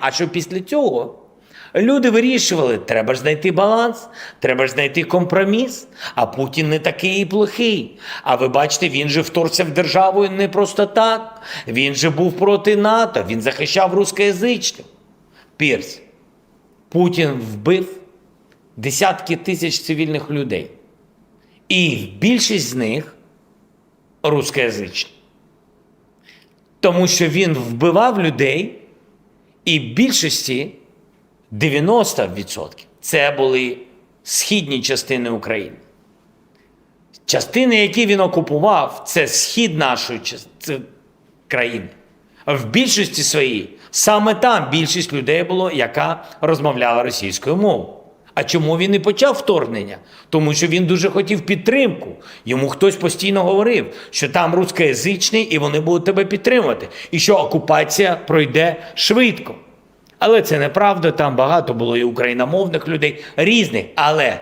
А що після цього? Люди вирішували, треба ж знайти баланс, треба ж знайти компроміс. А Путін не такий і плохий. А ви бачите, він же вторгся в державу не просто так. Він же був проти НАТО, він захищав рускоязичних. Пірс, Путін вбив десятки тисяч цивільних людей. І більшість з них рускоязичні. Тому що він вбивав людей, і в більшості 90% це були східні частини України. Частини, які він окупував, це схід нашої країни. В більшості своїй саме там більшість людей було, яка розмовляла російською мовою. А чому він і почав вторгнення? Тому що він дуже хотів підтримку. Йому хтось постійно говорив, що там рускоязичний і вони будуть тебе підтримувати, і що окупація пройде швидко. Але це неправда, там багато було і україномовних людей різних. Але